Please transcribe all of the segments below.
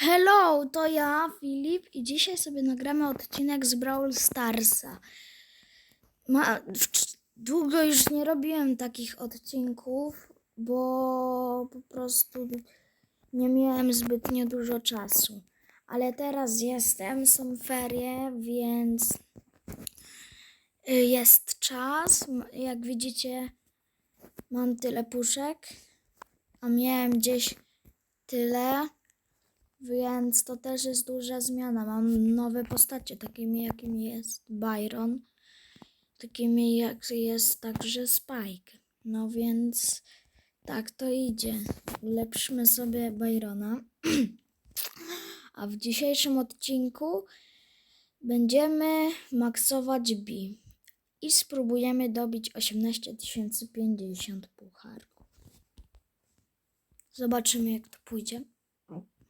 Hello, to ja, Filip, i dzisiaj sobie nagramy odcinek z Brawl Starsa. Ma, długo już nie robiłem takich odcinków, bo po prostu nie miałem zbytnio dużo czasu. Ale teraz jestem, są ferie, więc y, jest czas. Jak widzicie, mam tyle puszek, a miałem gdzieś tyle. Więc to też jest duża zmiana. Mam nowe postacie, takimi jakimi jest Byron, takimi jak jest także Spike. No więc tak to idzie. Ulepszymy sobie Byrona. A w dzisiejszym odcinku będziemy maksować B i spróbujemy dobić 18050 pucharków. Zobaczymy jak to pójdzie.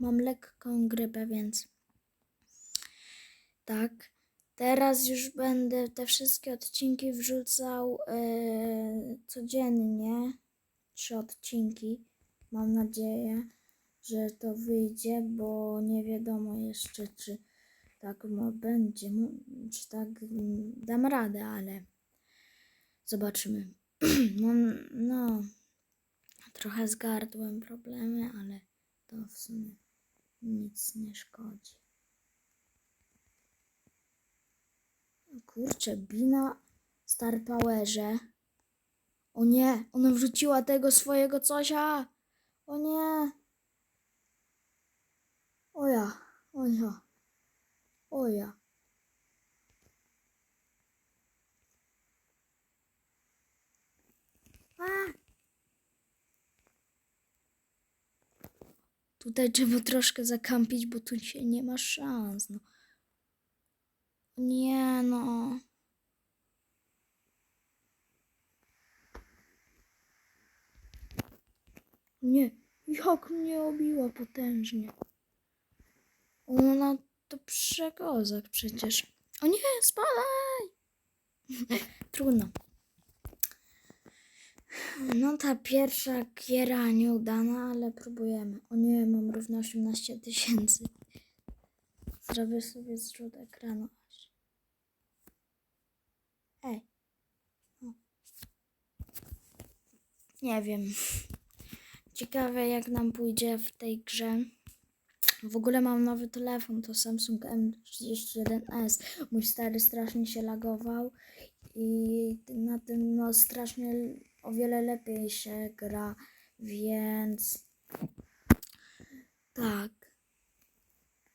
Mam lekką grypę, więc tak. Teraz już będę te wszystkie odcinki wrzucał e, codziennie. Trzy odcinki. Mam nadzieję, że to wyjdzie, bo nie wiadomo jeszcze, czy tak będzie, czy tak dam radę, ale zobaczymy. Mam, no, trochę z gardłem problemy, ale to w sumie nic nie szkodzi. Kurczę, Bina Star Powerze. O nie, ona wrzuciła tego swojego cosia. O nie. O ja, o ja, o ja. A! Tutaj trzeba troszkę zakampić, bo tu się nie ma szans. No. Nie no. Nie, jak mnie obiła potężnie. Ona to przekozak przecież. O nie, spadaj! Trudno. No ta pierwsza giera nieudana, ale próbujemy. O nie, mam równo 18 tysięcy. Zrobię sobie zrzut ekranu. Ej. O. Nie wiem. Ciekawe jak nam pójdzie w tej grze. W ogóle mam nowy telefon, to Samsung M31s. Mój stary strasznie się lagował i na tym no strasznie o wiele lepiej się gra, więc tak.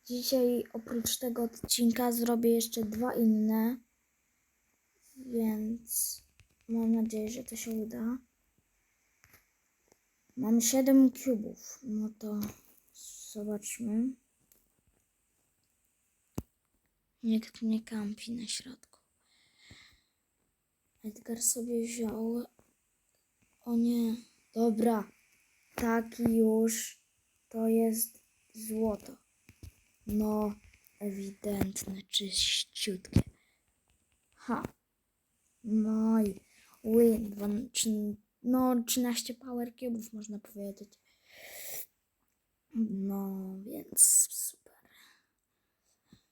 Dzisiaj oprócz tego odcinka zrobię jeszcze dwa inne, więc mam nadzieję, że to się uda. Mam 7 kubów, no to zobaczmy. Nikt nie kampi na środku. Edgar sobie wziął. O nie, dobra. Taki już to jest złoto. No, ewidentne, czyściutkie. Ha. No i win. No, 13 power cubów można powiedzieć. No, więc super.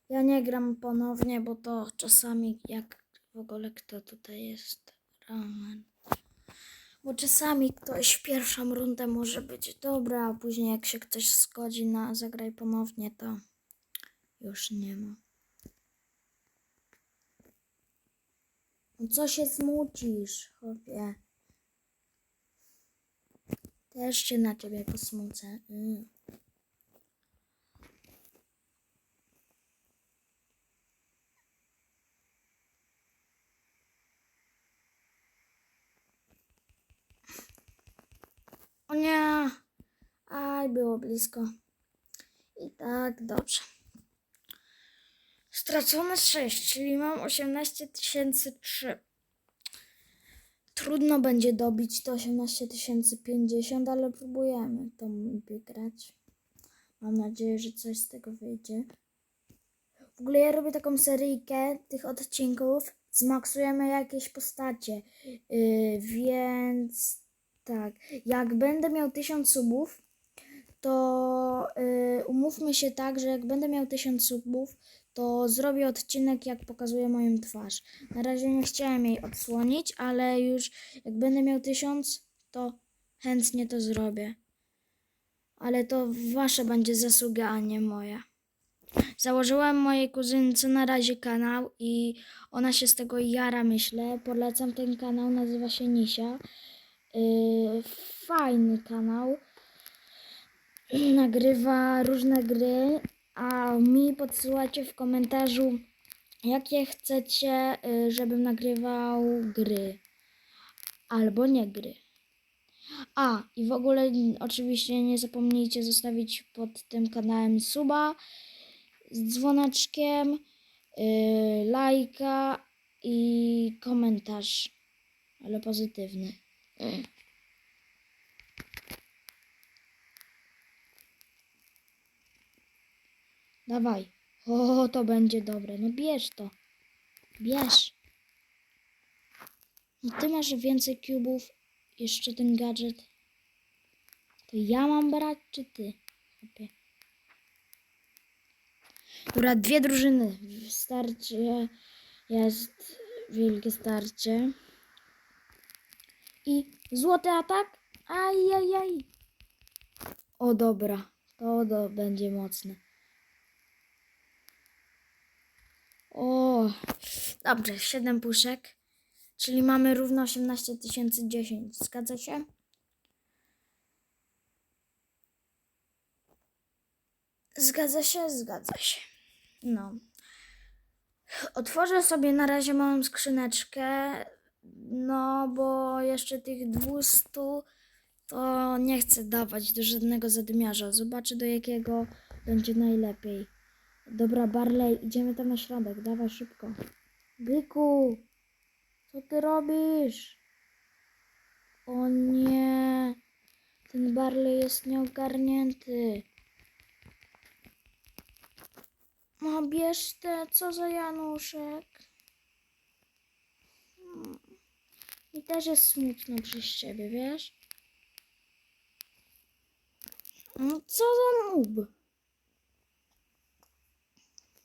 Ja nie gram ponownie, bo to czasami jak w ogóle kto tutaj jest ramen. Bo czasami ktoś pierwszą rundę może być dobra, a później jak się ktoś zgodzi na zagraj ponownie, to już nie ma. No co się smucisz, chłopie? Też się na ciebie posmucę. Mm. O nie! Aj, było blisko. I tak, dobrze. Stracone 6, czyli mam 18 003. Trudno będzie dobić to 18 050, ale próbujemy to wygrać. Mam nadzieję, że coś z tego wyjdzie. W ogóle ja robię taką seryjkę tych odcinków. Zmaksujemy jakieś postacie. Yy, więc tak, jak będę miał 1000 subów, to y, umówmy się tak, że jak będę miał 1000 subów, to zrobię odcinek, jak pokazuję moją twarz. Na razie nie chciałem jej odsłonić, ale już jak będę miał 1000, to chętnie to zrobię. Ale to wasza będzie zasługa, a nie moja. Założyłam mojej kuzynce na razie kanał i ona się z tego jara, myślę. Polecam ten kanał, nazywa się Nisia. Yy, fajny kanał. Nagrywa różne gry, a mi podsyłacie w komentarzu, jakie chcecie, yy, żebym nagrywał gry. Albo nie gry. A, i w ogóle oczywiście nie zapomnijcie zostawić pod tym kanałem suba z dzwoneczkiem, yy, lajka i komentarz, ale pozytywny. Yy. Dawaj. O, to będzie dobre. No bierz to. Bierz. No ty masz więcej kubów. Jeszcze ten gadżet. To ja mam brać, czy ty? Chłopie. Dobra, dwie drużyny. Starcie jest wielkie starcie. I złoty atak. Ajajaj. O dobra, to do, będzie mocne. O, dobrze, 7 puszek. Czyli mamy równo 18 010. Zgadza się? Zgadza się, zgadza się. No. Otworzę sobie na razie małą skrzyneczkę. No, bo jeszcze tych 200 to nie chcę dawać do żadnego zadymiarza. Zobaczę do jakiego będzie najlepiej. Dobra, Barley, idziemy tam na środek. Dawaj szybko. Byku, co ty robisz? O nie, ten Barley jest nieogarnięty. No bierz te, co za Januszek. Mi też jest smutno przez ciebie, wiesz? No co za noob?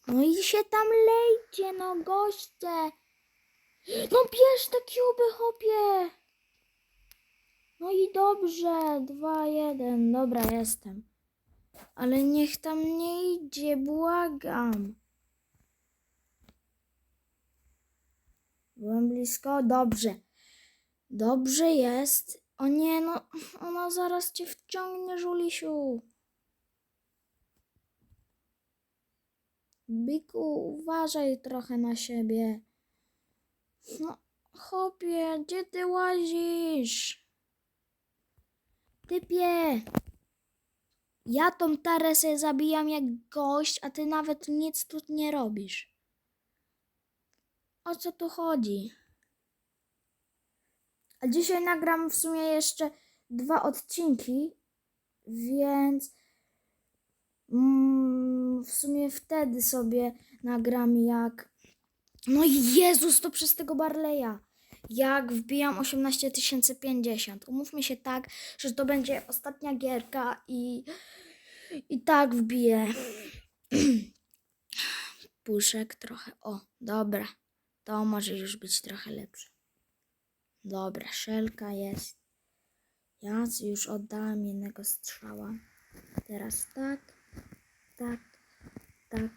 No i się tam lejcie, no goście. No bierz te kuby, hopie. No i dobrze, dwa, jeden, dobra, jestem. Ale niech tam nie idzie, błagam. Byłem blisko, dobrze. Dobrze jest. O nie, no, ona zaraz cię wciągnie, Żulisiu. Biku, uważaj trochę na siebie. No, chopie, gdzie ty łazisz? Typie! Ja tą taresę zabijam jak gość, a ty nawet nic tu nie robisz. O co tu chodzi? A dzisiaj nagram w sumie jeszcze dwa odcinki, więc mm, w sumie wtedy sobie nagram jak... No Jezus, to przez tego Barleya. Jak wbijam 18 050. Umówmy się tak, że to będzie ostatnia gierka i, i tak wbiję puszek trochę. O, dobra. To może już być trochę lepsze. Dobra, szelka jest. Ja już oddałam jednego strzała. Teraz tak, tak, tak,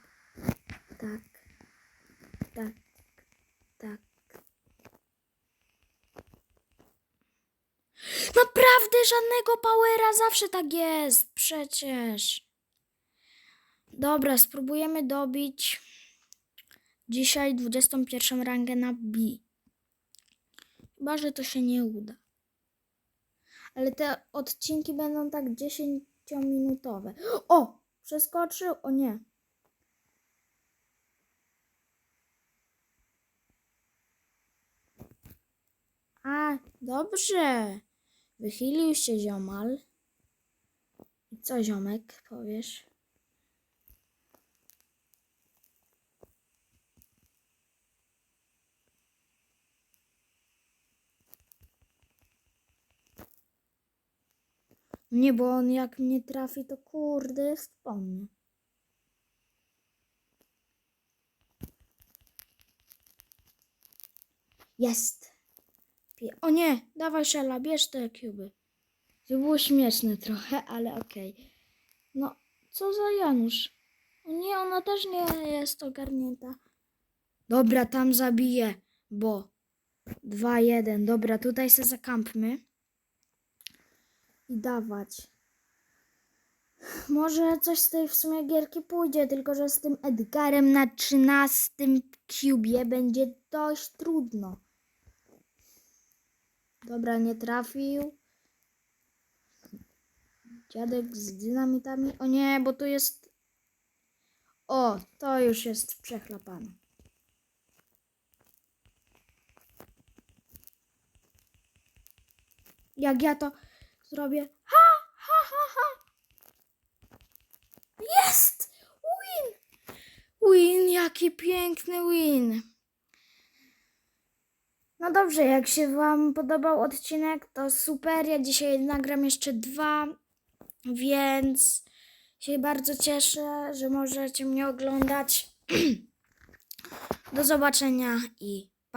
tak, tak, tak. Naprawdę żadnego powera, zawsze tak jest, przecież. Dobra, spróbujemy dobić dzisiaj 21 rangę na B. Chyba, że to się nie uda. Ale te odcinki będą tak 10-minutowe. O! Przeskoczył? O nie. A, dobrze. Wychylił się ziomal. I co ziomek powiesz? Nie, bo on jak mnie trafi, to kurde jest po mnie. Jest. O nie, dawaj szala, bierz te kuby. To było śmieszne trochę, ale okej. No, co za Janusz? O nie, ona też nie jest ogarnięta. Dobra, tam zabiję, bo 2-1. Dobra, tutaj se zakampmy. I dawać. Może coś z tej w sumie gierki pójdzie, tylko że z tym Edgarem na 13 cubie będzie dość trudno. Dobra, nie trafił. Dziadek z dynamitami. O nie, bo tu jest. O, to już jest przechlapane. Jak ja to zrobię. Ha, ha, ha, ha. Jest! Win! Win, jaki piękny win. No dobrze, jak się Wam podobał odcinek, to super. Ja dzisiaj nagram jeszcze dwa, więc się bardzo cieszę, że możecie mnie oglądać. Do zobaczenia i